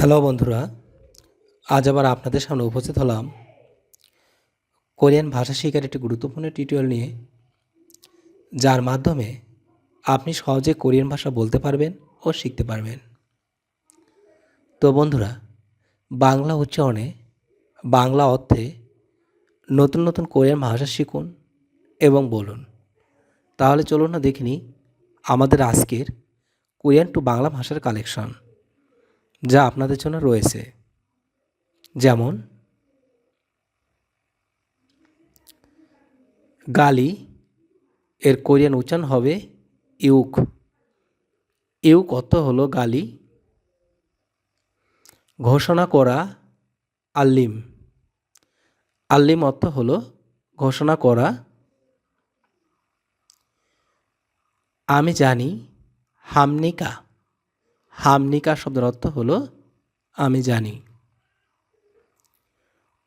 Hello বন্ধুরা, আজ আবার আপনাদের সামনে উপস্থিত হলাম কোরিয়ান ভাষা শেখার একটি গুরুত্বপূর্ণ টিউটোরিয়াল নিয়ে, যার মাধ্যমে আপনি সহজে কোরিয়ান ভাষা বলতে পারবেন ও শিখতে পারবেন। তো বন্ধুরা, বাংলা উচ্চারণে বাংলা অর্থে নতুন নতুন কোরিয়ান ভাষা শিখুন এবং বলুন। তাহলে চলুন না দেখিনি আমাদের আজকের কোরিয়ান টু বাংলা ভাষার কালেকশন যা আপনাদের জন্য রয়েছে। যেমন, গালি, এর কোরিয়ান উচ্চারণ হবে ইউক। ইউক অর্থ হলো গালি। ঘোষণা করা আল্লিম। আল্লিম অর্থ হলো ঘোষণা করা। আমি জানি হামনিকা। হামনিকা শব্দের অর্থ হলো, আমি জানি।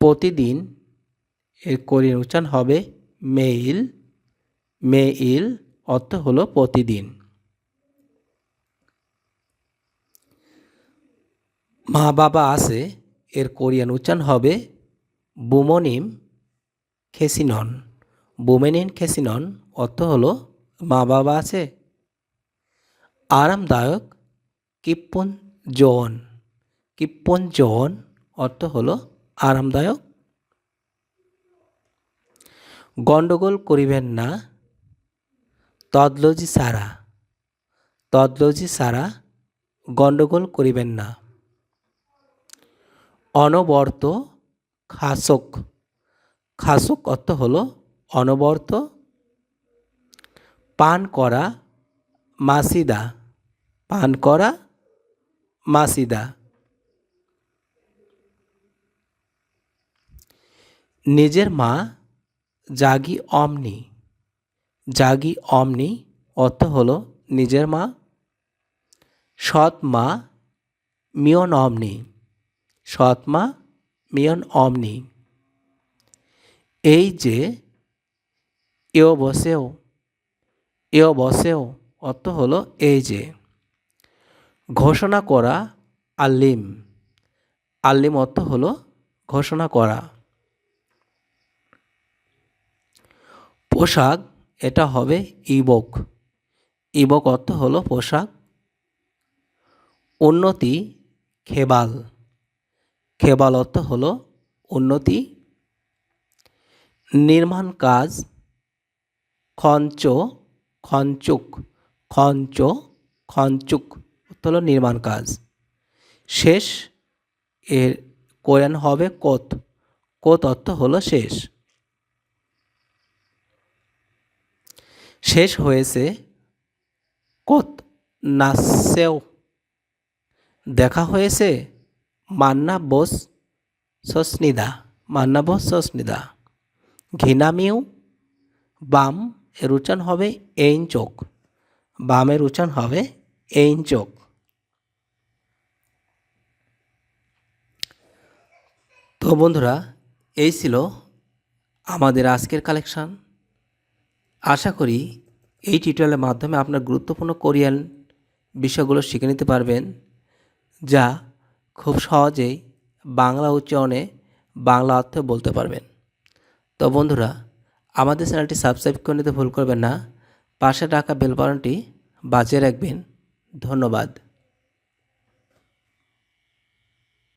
প্রতিদিন এর কোরিয়ান উচ্চারণ হবে মেইল। মেইল অর্থ হলো প্রতিদিন। মা বাবা আছে, এর কোরিয়ান উচ্চারণ হবে বুমনিম খেসিনন। বুমেনিন খেসিনন অর্থ হলো, মা বাবা আছে। আরামদায়ক কিপ্পন জন। কিপ্পন জন অর্থ হলো আরামদায়ক। গণ্ডগোল করিবেন না। তদলজি সারা। তদলজি সারা। গণ্ডগোল করিবেন না। অনবর্ত খাসক। খাসক অর্থ হলো অনবর্ত। পান করা মাসিদা। পান করা মাসিদা। নিজের মা জাগি অমনি। জাগি অমনি অর্থ হলো নিজের মা। সৎ মা মিয়ন অমনি। সৎ মা মিয়ন অমনি। এই যে এও বসেও এও বসেও অর্থ হলো এই যে। ঘোষণা করা আল্লিম। আল্লিম অর্থ হলো ঘোষণা করা। পোশাক, এটা হবে ইবক। ইবক অর্থ হলো পোশাক। উন্নতি, খেবাল। খেবাল অর্থ হলো উন্নতি। নির্মাণ কাজ, খঞ্চ, খঞ্চুক। খঞ্চ, খঞ্চুক। হলো নির্মাণ কাজ। শেষ, এর কোরআন হবে কোত। কোত অর্থ হলো শেষ। শেষ হয়েছে কোত, নাসেও। দেখা হয়েছে মান্না বোস সস্নিদা। মান্না বোস সস্নিদা। ঘিনামিউ বাম এর উচ্চারণ হবে এইন চোখ। বামের উচ্চারণ হবে এইন চোখ। তো বন্ধুরা, এই ছিল আমাদের আজকের কালেকশান। আশা করি এই টিউটোরিয়ালের মাধ্যমে আপনার গুরুত্বপূর্ণ কোরিয়ান বিষয়গুলো শিখে নিতে পারবেন, যা খুব সহজেই বাংলা উচ্চারণে বাংলা অর্থে বলতে পারবেন। তো বন্ধুরা, আমাদের চ্যানেলটি সাবস্ক্রাইব করে নিতে ভুল করবেন না। পাশে রাখা বেল বাটনটি বাজিয়ে রাখবেন। ধন্যবাদ।